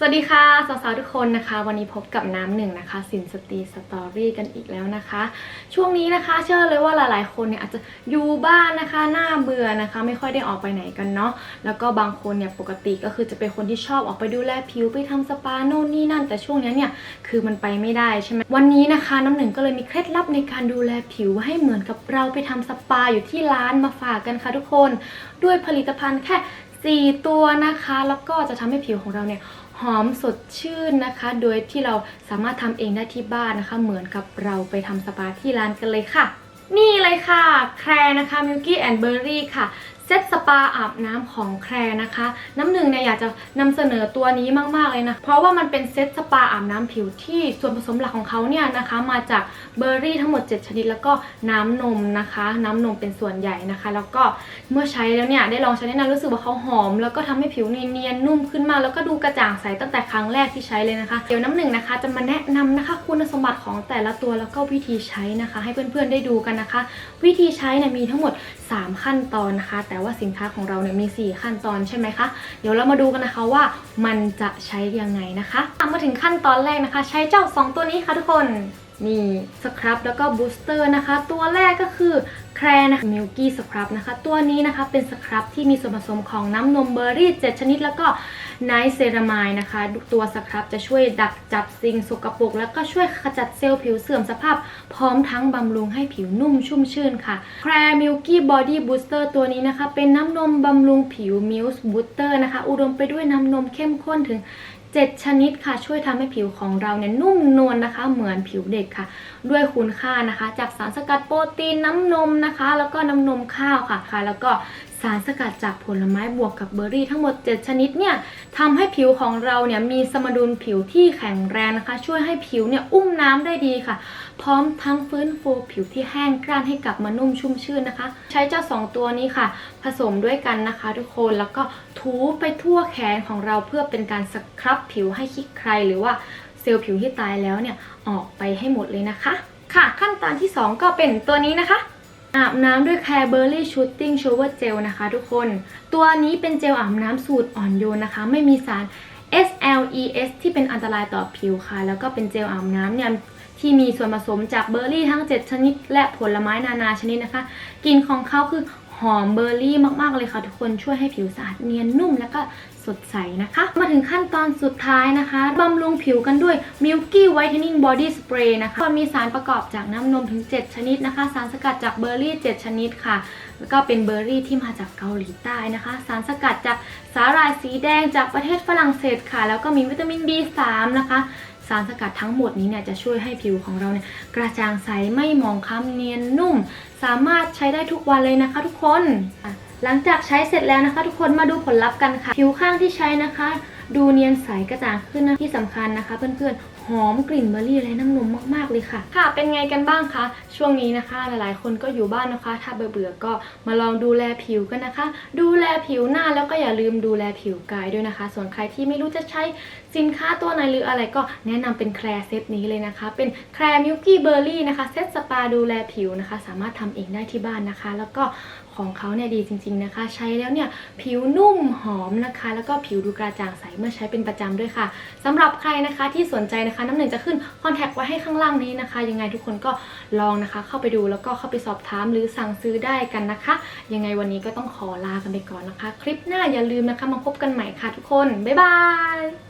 สวัสดีค่ะสาวๆทุกคนนะคะ วันนี้พบกับน้ำหนึ่งนะคะ สินสตีสตอรี่กันอีกแล้วนะคะ ช่วงนี้นะคะ เชื่อเลยว่าหลายๆ คนเนี่ยอาจจะอยู่บ้านนะคะหน้าเบื่อนะคะ ไม่ค่อยได้ออกไปไหนกันเนาะแล้วก็บางคนเนี่ยปกติก็คือจะเป็นคนที่ชอบออกไปดูแลผิวไปทำสปาโน่นนี่นั่น แต่ช่วงนี้เนี่ยคือมันไปไม่ได้ใช่ไหมวันนี้นะคะ น้ำหนึ่งก็เลยมีเคล็ดลับในการดูแลผิวให้เหมือนกับเราไปทำสปาอยู่ที่ร้านมาฝากกันค่ะทุกคน ด้วยผลิตภัณฑ์แค่4ตัวนะคะ แล้วก็จะทำให้ผิวของเราเนี่ย หอมสดชื่นนะคะ โดยที่เราสามารถทำเองได้ที่บ้านนะคะ เหมือนกับเราไปทำสปาที่ร้านกันเลยค่ะ นี่เลยค่ะ แครนะคะมิวกี้แอนด์เบอร์รี่ค่ะ เซตสปาอาบน้ำของแครนะคะ น้ำหนึ่งเนี่ยอยากจะนำเสนอตัวนี้มากๆเลยนะ เพราะว่ามันเป็นเซตสปาอาบน้ำผิวที่ส่วนผสมหลักของเขาเนี่ยนะคะ มาจากเบอร์รี่ทั้งหมด 7 ชนิด แล้วก็น้ำนมนะคะ น้ำนมเป็นส่วนใหญ่นะคะ แล้วก็เมื่อใช้แล้วเนี่ยได้ลองใช้แนะนำรู้สึกว่าเขาหอม แล้วก็ทำให้ผิวเนียนๆนุ่มขึ้นมา แล้วก็ดูกระจ่างใสตั้งแต่ครั้งแรกที่ใช้เลยนะคะ เดี๋ยวน้ำหนึ่งนะคะ จะมาแนะนำนะคะคุณสมบัติของแต่ละตัวแล้วก็วิธีใช้นะคะ ให้เพื่อนๆได้ดูกันนะคะ วิธีใช้เนี่ยมีทั้งหมด 3 ขั้นตอนนะคะแต่ว่าสินค้าของเราเนี่ยมี 4 ขั้นตอนใช่ไหมคะ เดี๋ยวเรามาดูกันนะคะว่ามันจะใช้ยังไงนะคะมาถึงขั้นตอนแรกนะคะ ใช้เจ้า 2 ตัวนี้ค่ะทุกคนนี่สครับแล้วก็บูสเตอร์นะคะ ตัวแรกก็คือ แครนะคะมิลกี้สครับนะคะ ตัวนี้นะคะเป็นสครับที่มีส่วนผสมของน้ำนมเบอร์รี่ 7 ชนิด แล้วก็ไนท์เซรามายนะคะ ตัวสครับจะช่วยดักจับสิ่งสกปรกแล้วก็ช่วยขจัดเซลล์ผิวเสื่อมสภาพ พร้อมทั้งบำรุงให้ผิวนุ่มชุ่มชื่นค่ะแคร์มิลกี้บอดี้บูสเตอร์ตัวนี้นะคะ เป็นน้ำนมบำรุงผิวมิลส์บูสเตอร์นะคะ อุดมไปด้วยน้ำนมเข้มข้นถึง 7 ชนิดค่ะ ช่วยทำให้ผิวของเราเนี่ยนุ่มนวลนะคะ เหมือนผิวเด็กค่ะ ด้วยคุณค่านะคะ จากสารสกัดโปรตีนน้ำนมนะคะ แล้วก็น้ำนมข้าวค่ะค่ะ แล้วก็สารสกัดจากผลไม้บวกกับเบอร์รี่ทั้งหมด 7 ชนิดเนี่ยทำให้ผิวของเราเนี่ยมีสมดุลผิวที่แข็งแรงนะคะ ช่วยให้ผิวเนี่ยอุ้มน้ำได้ดีค่ะ พร้อมทั้งฟื้นฟูผิวที่แห้งกร้านให้กลับมานุ่มชุ่มชื่นนะคะ ใช้เจ้า 2 ตัวนี้ค่ะ ผสมด้วยกันนะคะ ทุกคนแล้วก็ถูไปทั่วแขนของเราเพื่อเป็นการสครับผิวให้ขี้ใครหรือว่าเซลล์ผิวที่ตายแล้วเนี่ยออกไปให้หมดเลยนะคะ ค่ะขั้นตอนที่ 2 ก็เป็นตัวนี้นะคะ อาบน้ำด้วยแคร์เบอร์รี่ชูตติ้งโชเวอร์เจลนะคะทุกคน ตัวนี้เป็นเจลอาบน้ำสูตรอ่อนโยนนะคะ ไม่มีสาร SLES ที่เป็นอันตรายต่อผิวค่ะ แล้วก็เป็นเจลอาบน้ำเนี่ยที่มีส่วนผสมจากเบอร์รี่ทั้ง 7 ชนิด และผลไม้นานาชนิดนะคะ กลิ่นของเขาคือ หอมเบอร์รี่มากๆเลยค่ะ ทุกคนช่วยให้ผิวสะอาดเนียนนุ่มแล้วก็สดใสนะคะ มาถึงขั้นตอนสุดท้ายนะคะบำรุงผิวกันด้วย Milky Whitening Body Spray นะคะมีสารประกอบจากน้ำนมถึง 7 ชนิดนะคะ สารสกัดจากเบอร์รี่ 7 ชนิดค่ะ แล้วก็เป็นเบอร์รี่ที่มาจากเกาหลีใต้นะคะ สารสกัดจากสาหร่ายสีแดงจากประเทศฝรั่งเศสค่ะ แล้วก็มีวิตามิน B3 นะคะ สารสกัดทั้งหมดนี้เนี่ยจะช่วยให้ผิวของเราเนี่ยกระจ่างใสไม่หมองคล้ำเนียนนุ่ม สามารถใช้ได้ทุกวันเลยนะคะทุกคน หลังจากใช้เสร็จแล้วนะคะ ทุกคนมาดูผลลัพธ์กันค่ะ ผิวข้างที่ใช้นะคะ ดูเนียนใสกระจ่างขึ้นนะที่สำคัญนะคะ เพื่อนๆหอมกลิ่นเบอร์รี่และน้ำนมมากๆเลยค่ะ ค่ะ เป็นไงกันบ้างคะ ช่วงนี้นะคะ หลายๆ คนก็อยู่บ้านนะคะ ถ้าเบื่อๆก็มาลองดูแลผิวกันนะคะ ดูแลผิวหน้าแล้วก็อย่าลืมดูแลผิวกายด้วยนะคะ ส่วนใครที่ไม่รู้จะใช้สินค้าตัวไหนหรืออะไรก็แนะนำเป็นแคร์เซตนี้เลยนะคะ เป็นแคร์มิลกี้เบอร์รี่นะคะ เซตสปาดูแลผิวนะคะ สามารถทำเองได้ที่บ้านนะคะ แล้วก็ ของเขาเนี่ยดีจริง ๆนะคะ ใช้แล้วเนี่ยผิวนุ่มหอมนะคะ แล้วก็ผิวดูกระจ่างใสเมื่อใช้เป็นประจำด้วยค่ะสำหรับใครนะคะที่สนใจนะคะ น้ำหนึ่งจะขึ้นคอนแทคไว้ให้ข้างล่างนี้นะคะ ยังไงทุกคนก็ลองนะคะ เข้าไปดูแล้วก็เข้าไปสอบถามหรือสั่งซื้อได้กันนะคะ ยังไงวันนี้ก็ต้องขอลากันไปก่อนนะคะ คลิปหน้าอย่าลืมนะคะมาพบกันใหม่ค่ะทุกคนบ๊ายบาย